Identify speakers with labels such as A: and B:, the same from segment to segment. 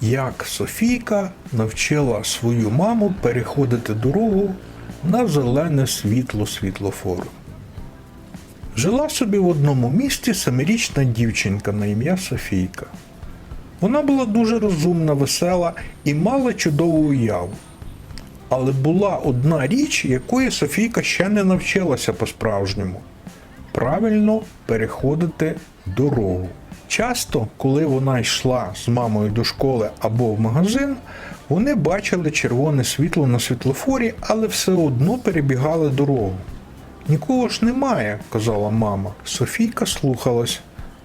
A: Як Софійка навчила свою маму переходити дорогу на зелене світло світлофору. Жила собі в одному місті семирічна дівчинка на ім'я Софійка. Вона була дуже розумна, весела і мала чудову уяву. Але була одна річ, якої Софійка ще не навчилася по-справжньому правильно переходити дорогу. Часто, коли вона йшла з мамою до школи або в магазин, вони бачили червоне світло на світлофорі, але все одно перебігали дорогу. Нікого ж немає, казала мама. Софійка слухалась,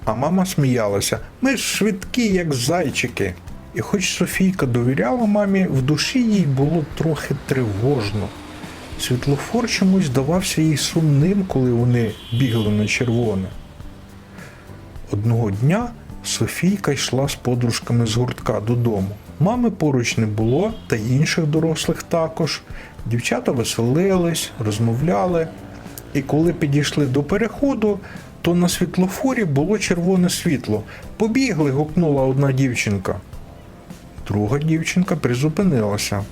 A: а мама сміялася. Ми ж швидкі, як зайчики. І хоч Софійка довіряла мамі, в душі їй було трохи тривожно. Світлофор чомусь здавався їй сумним, коли вони бігли на червоне. Одного дня Софійка йшла з подружками з гуртка додому. Мами поруч не було, та й інших дорослих також. Дівчата веселились, розмовляли. І коли підійшли до переходу, то на світлофорі було червоне світло. Побігли, гукнула одна дівчинка. Друга дівчинка призупинилася.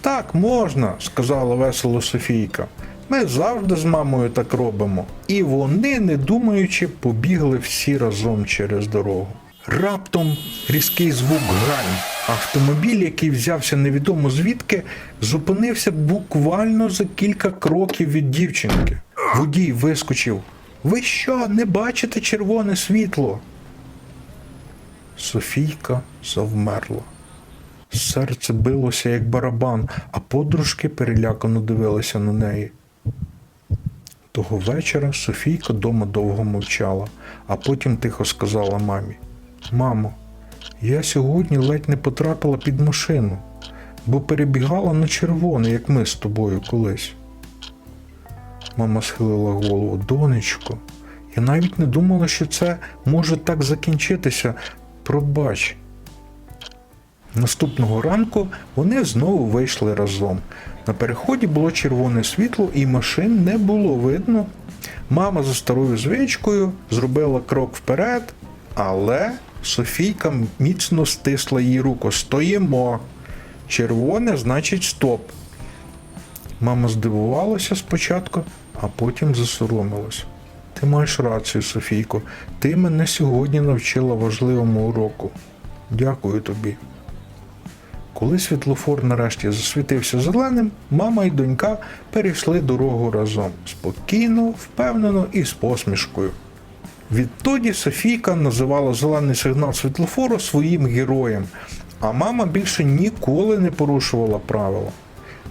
A: Так, можна, сказала весело Софійка. Ми завжди з мамою так робимо. І вони, не думаючи, побігли всі разом через дорогу. Раптом різкий звук гальм. Автомобіль, який взявся невідомо звідки, зупинився буквально за кілька кроків від дівчинки. Водій вискочив. Ви що, не бачите червоне світло? Софійка завмерла. Серце билося, як барабан, а подружки перелякано дивилися на неї. Того вечора Софійка дома довго мовчала, а потім тихо сказала мамі: Мамо, я сьогодні ледь не потрапила під машину, бо перебігала на червоне, як ми з тобою колись. Мама схилила голову, донечко, я навіть не думала, що це може так закінчитися. Пробач. Наступного ранку вони знову вийшли разом. На переході було червоне світло і машин не було видно. Мама за старою звичкою зробила крок вперед, але Софійка міцно стисла її руку. Стоїмо. Червоне значить стоп. Мама здивувалася спочатку, а потім засоромилась. Ти маєш рацію, Софійко. Ти мене сьогодні навчила важливому уроку. Дякую тобі. Коли світлофор нарешті засвітився зеленим, мама і донька перейшли дорогу разом спокійно, впевнено і з посмішкою. Відтоді Софійка називала зелений сигнал світлофору своїм героєм, а мама більше ніколи не порушувала правила.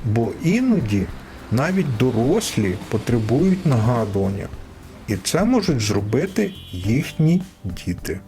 A: Бо іноді навіть дорослі потребують нагадування, і це можуть зробити їхні діти.